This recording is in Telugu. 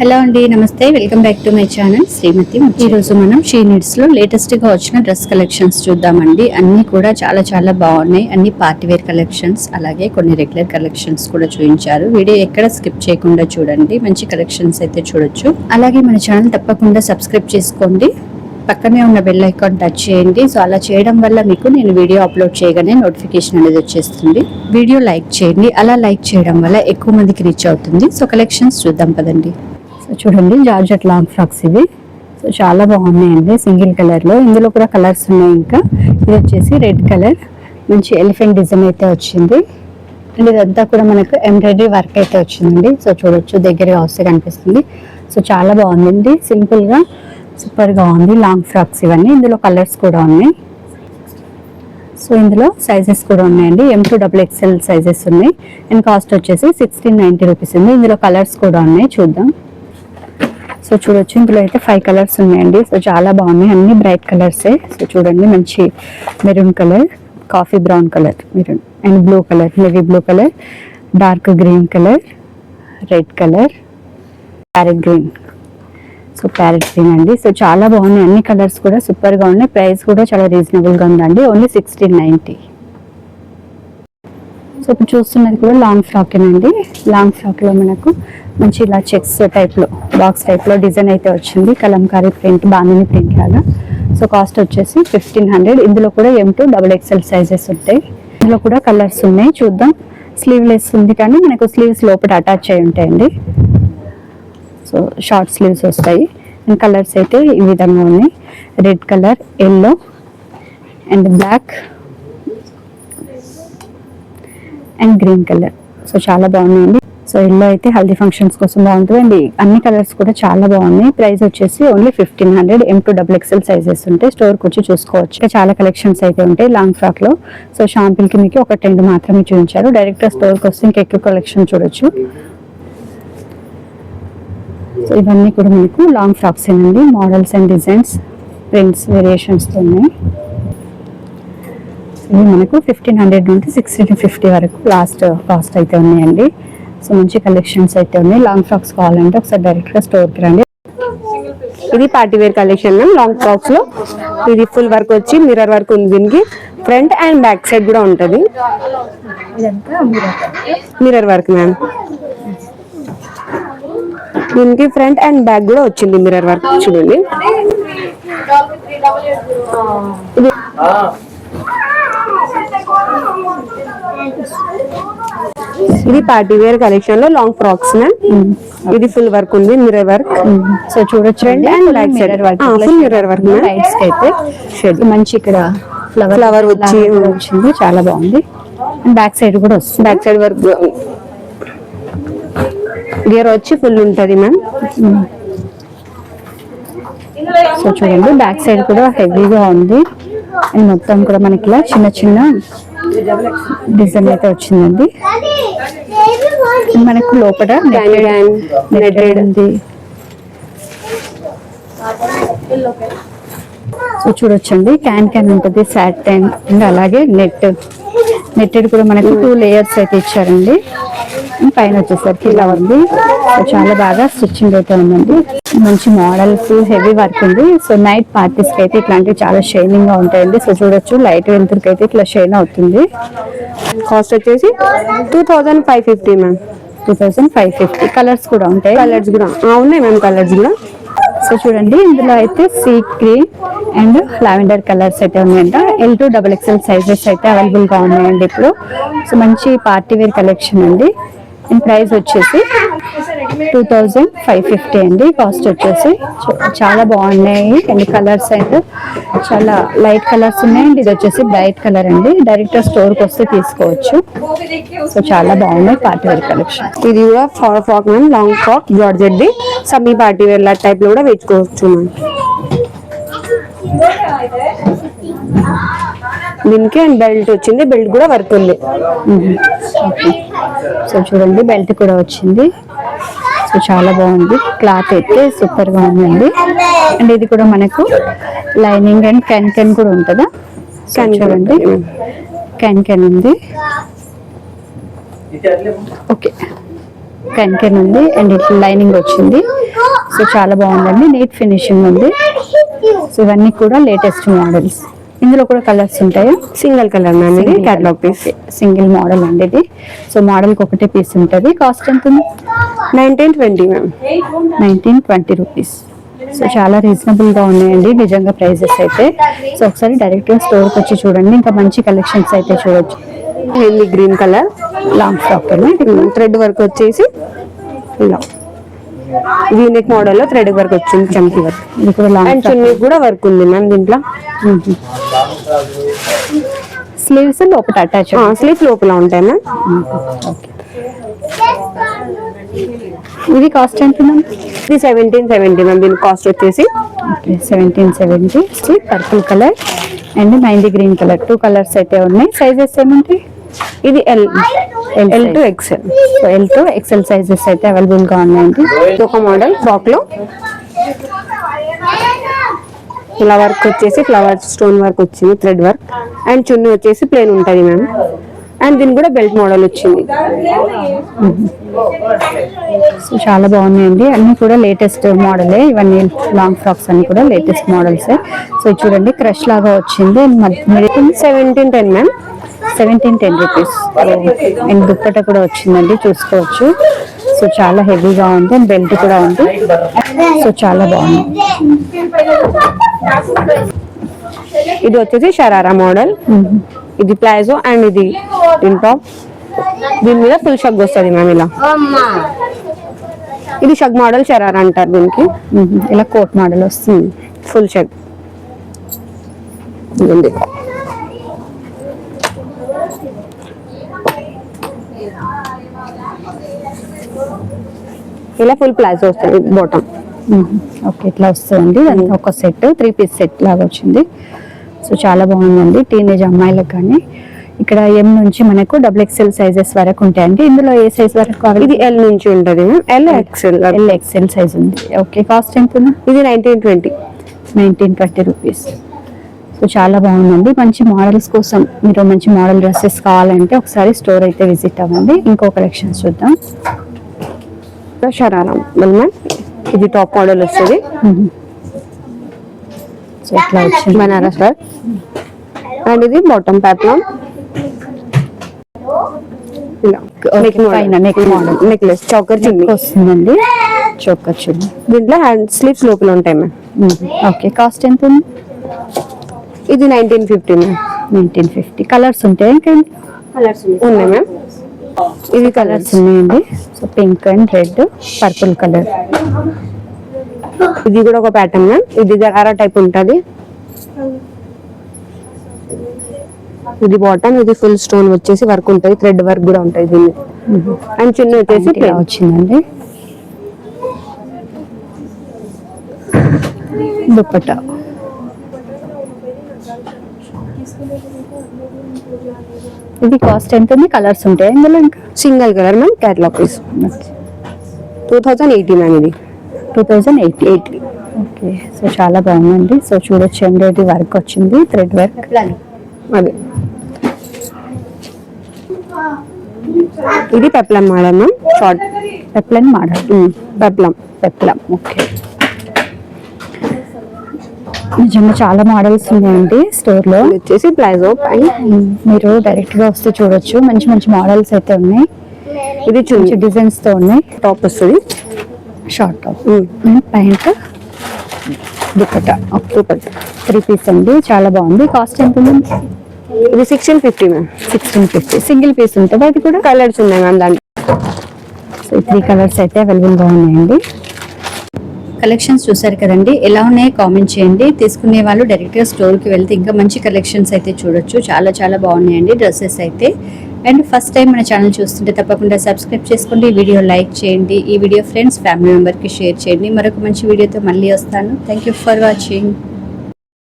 హలో అండి నమస్తే. Welcome back to my channel Srimathi ఈరోజు మనం షీ నీడ్స్లో లేటెస్ట్గా వచ్చిన డ్రెస్ కలెక్షన్స్ చూద్దామండి. అన్నీ కూడా చాలా చాలా బాగున్నాయి. అన్ని పార్టీ వేర్ కలెక్షన్స్ అలాగే కొన్ని రెగ్యులర్ కలెక్షన్స్ కూడా చూపించారు. వీడియో ఎక్కడ స్కిప్ చేయకుండా చూడండి. మంచి కలెక్షన్స్ అయితే చూడొచ్చు. అలాగే మన ఛానల్ తప్పకుండా సబ్స్క్రైబ్ చేసుకోండి. పక్కనే ఉన్న బెల్ ఐకాన్ టచ్ చేయండి. సో అలా చేయడం వల్ల మీకు నేను వీడియో అప్లోడ్ చేయగానే నోటిఫికేషన్ అనేది వచ్చేస్తుంది. వీడియో లైక్ చేయండి. అలా లైక్ చేయడం వల్ల ఎక్కువ మందికి రీచ్ అవుతుంది. సో కలెక్షన్స్ చూద్దాం పదండి. సో చూడండి జార్జెట్ లాంగ్ ఫ్రాక్స్ ఇవి. సో చాలా బాగున్నాయండి సింగిల్ కలర్లో ఇందులో కూడా కలర్స్ ఉన్నాయి ఇంకా. ఇది వచ్చేసి రెడ్ కలర్. మంచి ఎలిఫెంట్ డిజైన్ అయితే వచ్చింది. అండ్ ఇదంతా కూడా మనకు ఎంబ్రాయిడరీ వర్క్ అయితే వచ్చిందండి. సో చూడొచ్చు దగ్గరగా వస్తే కనిపిస్తుంది. సో చాలా బాగుందండి సింపుల్గా సూపర్గా ఉంది లాంగ్ ఫ్రాక్స్ ఇవన్నీ. ఇందులో కలర్స్ కూడా ఉన్నాయి. సో ఇందులో సైజెస్ కూడా ఉన్నాయండి. M to double XL sizes ఉన్నాయి. అండ్ కాస్ట్ వచ్చేసి సిక్స్టీన్ నైంటీ రూపీస్ ఉంది ఇందులో కలర్స్ కూడా ఉన్నాయి చూద్దాం. సో చూడొచ్చు. ఇందులో అయితే ఫైవ్ కలర్స్ ఉన్నాయండి. సో చాలా బాగున్నాయి. అన్ని బ్రైట్ కలర్సే సో చూడండి మంచి maroon colour coffee brown colour maroon and blue colour navy blue colour dark green colour red colour parrot green so parrot green అండి. సో చాలా బాగున్నాయి. అన్ని కలర్స్ కూడా సూపర్గా ఉన్నాయి. ప్రైస్ కూడా చాలా రీజనబుల్గా ఉందండి. ఓన్లీ సిక్స్టీన్ నైన్టీ సో ఇప్పుడు చూస్తున్నది కూడా లాంగ్ ఫ్రాక్ అండి లాంగ్ ఫ్రాక్లో మనకు మంచి ఇలా చెక్స్ టైప్లో బాక్స్ టైప్లో డిజైన్ అయితే వచ్చింది. కలంకారీ ప్రింట్ బాణిని ప్రింట్ లాగా. సో కాస్ట్ వచ్చేసి ఫిఫ్టీన్ హండ్రెడ్. ఇందులో కూడా M to double XL sizes ఉంటాయి. ఇందులో కూడా కలర్స్ ఉన్నాయి. చూద్దాం. స్లీవ్లెస్ ఉంది కానీ మనకు స్లీవ్స్ లోపల అటాచ్ అయి ఉంటాయండి. సో షార్ట్ స్లీవ్స్ వస్తాయి. అండ్ కలర్స్ అయితే ఈ విధంగా ఉన్నాయి. Red colour yellow and black and green colour so చాలా బాగున్నాయండి. సో ఎల్లో అయితే హల్దీ ఫంక్షన్స్ కోసం బాగుంటుంది అన్ని కలర్స్ కూడా చాలా బాగున్నాయి. ప్రైస్ వచ్చేసి only fifteen hundred M to double XL sizes ఉంటాయి స్టోర్కి వచ్చి చూసుకోవచ్చు. ఇంకా చాలా కలెక్షన్స్ అయితే ఉంటాయి లాంగ్ ఫ్రాక్లో. సో షాంపిల్కి మీకు ఒక రెండు మాత్రమే చూపించారు. డైరెక్ట్ స్టోర్కి వస్తే ఇంకా ఎక్కువ కలెక్షన్ చూడొచ్చు. సో ఇవన్నీ కూడా మీకు లాంగ్ ఫ్రాక్స్ ఏనండి. మోడల్స్ అండ్ డిజైన్స్ ప్రింట్స్ వేరియేషన్స్తో ఉన్నాయి. ఇవి మనకు ఫిఫ్టీన్ హండ్రెడ్ నుండి సిక్స్టీన్ ఫిఫ్టీ వరకు లాస్ట్ కాస్ట్ అయితే ఉన్నాయండి. సో మంచి కలెక్షన్స్ అయితే ఉన్నాయి. లాంగ్ ఫ్రాక్స్ కావాలంటే ఒకసారి డైరెక్ట్గా స్టోర్కి రండి. ఇది party wear collection ma'am. Long ఫ్రాక్స్లో ఇది ఫుల్ వర్క్ వచ్చి మిర్రర్ వర్క్ ఉంది దీనికి. ఫ్రంట్ అండ్ బ్యాక్ సైడ్ కూడా ఉంటది. Mirror work ma'am. దీనికి ఫ్రంట్ అండ్ బ్యాక్ కూడా వచ్చింది మిర్రర్ వర్క్ చూడండి. ఇది ఇది పార్టీ వేర్ కలెక్షన్లో లాంగ్ ఫ్రాక్స్ మ్యామ్ ఇది ఫుల్ వర్క్ ఉంది మిర్రర్ వర్క్ సో చూడొచ్చు full mirror work, ma'am. రైట్స్ అయితే. మంచి ఇక్కడ ఫ్లవర్ వచ్చి- వచ్చింది. చాలా బాగుంది. అండ్ బ్యాక్ సైడ్ కూడా వస్తుంది. బ్యాక్ సైడ్ వర్క్ గేర్ వచ్చి ఫుల్ ఉంటది మ్యామ్ సో చూడండి బ్యాక్ సైడ్ కూడా హెవీగా ఉంది. అండ్ మొత్తం కూడా మనకి ఇలా చిన్న చిన్న డిజైన్ అయితే వచ్చిందండి. మనకు లోపల ఉంది. సో చూడొచ్చండి క్యాన్ క్యాన్ ఉంటుంది సాటన్ అండ్ అలాగే నెట్ నెట్టెడ్ కూడా మనకు టూ లేయర్స్ అయితే ఇచ్చారండి. పైన వచ్చేసరికి ఇలా ఉంది. చాలా బాగా స్టిచ్చింగ్ అయితే ఉందండి. మంచి మోడల్స్ హెవీ వర్క్ ఉంది. సో నైట్ పార్టీస్కి అయితే ఇట్లాంటివి చాలా షైనింగ్గా ఉంటాయండి. సో చూడొచ్చు లైట్ వెళ్తురికి అయితే ఇట్లా షైన్ అవుతుంది. కాస్ట్ వచ్చేసి two thousand five fifty ma'am two thousand five fifty colours కూడా ఉంటాయి. కలర్స్ కూడా. ఉన్నాయి మ్యామ్ కలర్స్ కూడా. సో చూడండి ఇందులో అయితే sea green and lavender colours అయితే ఉన్నాయంట. L to double XL sizes అయితే అవైలబుల్గా ఉన్నాయండి ఇప్పుడు. సో మంచి పార్టీ వేర్ కలెక్షన్ అండి. అండ్ ప్రైస్ వచ్చేసి టూ థౌజండ్ ఫైవ్ ఫిఫ్టీ అండి. కాస్ట్ వచ్చేసి చాలా బాగున్నాయి. అండ్ కలర్స్ అయితే చాలా లైట్ కలర్స్ ఉన్నాయి. అండ్ ఇది వచ్చేసి బ్రైట్ కలర్ అండి. డైరెక్ట్ స్టోర్కి వస్తే తీసుకోవచ్చు. సో చాలా బాగున్నాయి పార్టీ వేర్ కలెక్షన్ ఇది కూడా frock frock ma'am long frock georgette the సమ్మీ పార్టీ వేర్ లా టైప్లో కూడా వేసుకోవచ్చు మ్యామ్ దీనికి అండ్ బెల్ట్ వచ్చింది. బెల్ట్ కూడా వర్క్ ఉంది. సో చూడండి బెల్ట్ కూడా వచ్చింది. సో చాలా బాగుంది. క్లాత్ అయితే సూపర్గా ఉందండి. అండ్ ఇది కూడా మనకు లైనింగ్ అండ్ కెన్ కెన్ కూడా ఉంటుందా? చూడండి. కెన్ కెన్ ఉంది. ఓకే. కెన్ కెన్ ఉంది. అండ్ ఇట్లా లైనింగ్ వచ్చింది. సో చాలా బాగుందండి. నీట్ ఫినిషింగ్ ఉంది. సో ఇవన్నీ కూడా లేటెస్ట్ మోడల్స్. ఇందులో కూడా కలర్స్ ఉంటాయా. సింగిల్ కలర్ మ్యామ్ ఇది క్యాటలాగ్ పీస్ సింగిల్ మోడల్ అండి ఇది సో మోడల్కి ఒకటే పీస్ ఉంటుంది. కాస్ట్ ఎంత ఉంది? Nineteen twenty ma'am. Nineteen twenty rupees. So చాలా రీజనబుల్గా ఉన్నాయండి. నిజంగా ప్రైజెస్ అయితే. సో ఒకసారి డైరెక్ట్గా స్టోర్కి వచ్చి చూడండి. ఇంకా మంచి కలెక్షన్స్ అయితే చూడొచ్చు. Green colour long frock thread work వచ్చేసి ఇలా వీనెక్ మోడల్లో థ్రెడ్ వర్క్ వచ్చింది చంకీ వర్క్ అండ్ చున్నీ కూడా వర్క్ ఉంది మ్యామ్ దీంట్లో. స్లీవ్స్ లోపల అటాచ్ స్లీవ్ లోపల ఉంటాయి మ్యామ్ ఇది కాస్ట్ ఎంత ఇది సెవెంటీన్ సెవెంటీ మ్యామ్ దీని కాస్ట్ వచ్చేసి. Seventeen seventy purple colour and mehndi green colour two colours అయితే ఉన్నాయి. సైజెస్ ఏమంటాయి ఇది L L to. XL so L to XL sizes అయితే అవైలబుల్గా ఉన్నాయండి. ఇది ఒక మోడల్ ఫ్రాక్లో. ఇలా వర్క్ వచ్చేసి ఫ్లవర్ స్టోన్ వర్క్ వచ్చింది థ్రెడ్ వర్క్ అండ్ చున్నీ వచ్చేసి ప్లేన్ ఉంటుంది మ్యామ్ అండ్ దీని కూడా బెల్ట్ మోడల్ వచ్చింది. సో చాలా బాగున్నాయండి. అన్ని కూడా లేటెస్ట్ మోడలే ఇవన్నీ లాంగ్ ఫ్రాక్స్ అన్ని కూడా లేటెస్ట్ మోడల్స్ సో చూడండి క్రష్ లాగా వచ్చింది. Seventeen ten ma'am seventeen ten rupees and dupatta కూడా వచ్చిందండి చూసుకోవచ్చు. సో చాలా హెవీగా ఉంది అండ్ బెల్ట్ కూడా ఉంది. సో చాలా బాగుంది. ఇది వచ్చేసి షరారా మోడల్ ఇది ప్లాజో అండ్ ఇది టాప్. దీని మీద ఫుల్ షగ్ వస్తుంది మ్యామ్ ఇలా. ఇది షగ్ మోడల్ షరారా అంటారు దీనికి. మ్మ్. ఇలా కోట్ మోడల్ వస్తుంది. ఫుల్ షగ్. ఉంది ఇలా ఫుల్ ప్లాజో వస్తుంది బాటమ్ ఓకే ఇట్లా వస్తుందండి. దానికి ఒక సెట్ త్రీ పీస్ సెట్ లాగా వచ్చింది. సో చాలా బాగుందండి టీనేజ్ అమ్మాయిలకు కానీ. ఇక్కడ ఎం నుంచి మనకు డబుల్ ఎక్స్ఎల్ సైజెస్ వరకు ఉంటాయండి. ఇందులో ఏ సైజ్ వరకు ఇది ఎల్ నుంచి ఉంటుంది. L XL L XL size ఉంది. ఓకే కాస్ట్ ఎంత ఇది nineteen twenty nineteen twenty rupees so చాలా బాగుందండి. మంచి మోడల్స్ కోసం మీరు మంచి మోడల్ డ్రెస్సెస్ కావాలంటే ఒకసారి స్టోర్ అయితే విజిట్ అవ్వండి. ఇంకో కలెక్షన్స్ చూద్దాం. షరారా ఇది టాప్ మోడల్ వస్తుంది. ఇట్లా వచ్చింది. బనారస్ వర్క్ అండ్ ఇది bottom model. Necklace choker chunni. వస్తుందండి. చోకర్ చూడండి దీంట్లో హ్యాండ్ స్లీవ్స్ లోపల ఉంటాయి మ్యామ్. ఓకే కాస్ట్ ఎంత ఉంది? ఇది nineteen fifty ma'am nineteen fifty colours ఉంటాయి ఇంకా? ఉన్నాయి. మ్యామ్ ఇది కలర్స్ కలర్స్ ఉన్నాయండి. So pink and red purple colour ఇది కూడా ఒక ప్యాటర్న్ మ్యామ్ ఇది గరారా టైప్ ఉంటుంది. ఇది బాటమ్ ఇది ఫుల్ స్టోన్ వచ్చేసి వర్క్ ఉంటుంది. థ్రెడ్ వర్క్ కూడా ఉంటుంది దీన్ని అండ్ చిన్న వచ్చేసి. వచ్చిందండి. దుప్పట ఇది కాస్ట్ ఎంత ఉంది? కలర్స్ ఉంటాయి ఇందులో ఇంకా? Single colour ma'am catalogue piece two thousand eighty ma'am ఇది. Two thousand eighty eighty okay so చాలా బాగుందండి. సో చూడొచ్చు ఎంబ్రాయిడరీ వర్క్ వచ్చింది. థ్రెడ్ వర్క్ అదే. ఇది peplum model ma'am short peplum model peplum peplum okay నిజంగా చాలా మోడల్స్ ఉన్నాయండి స్టోర్లో ఇది వచ్చేసి ప్లాజో మీరు డైరెక్ట్గా వస్తే చూడొచ్చు. మంచి మంచి మోడల్స్ అయితే ఉన్నాయి. ఇది మంచి డిజైన్స్తో ఉన్నాయి. టాప్ వస్తుంది. Short top pant dupatta super. Three piece అండి. చాలా బాగుంది. కాస్ట్ ఎంత ఉంది? ఇది sixteen fifty ma'am sixteen fifty single piece ఉంటుంది అది కూడా కలర్స్ ఉన్నాయి మ్యామ్ దాంట్లో. సో త్రీ కలర్స్ అయితే అవైలబుల్గా ఉన్నాయండి. కలెక్షన్స్ చూసారు కదండి. ఎలా ఉన్నాయో కామెంట్ చేయండి. తీసుకునే వాళ్ళు డైరెక్ట్గా స్టోర్కి వెళ్తే ఇంకా మంచి కలెక్షన్స్ అయితే చూడొచ్చు. చాలా చాలా బాగున్నాయండి డ్రెస్సెస్ అయితే. అండ్ ఫస్ట్ టైం మన ఛానల్ చూస్తుంటే తప్పకుండా సబ్స్క్రైబ్ చేసుకోండి. ఈ వీడియో లైక్ చేయండి. ఈ వీడియో ఫ్రెండ్స్ ఫ్యామిలీ మెంబర్కి షేర్ చేయండి. మరొక మంచి వీడియోతో మళ్ళీ వస్తాను. Thank you for watching.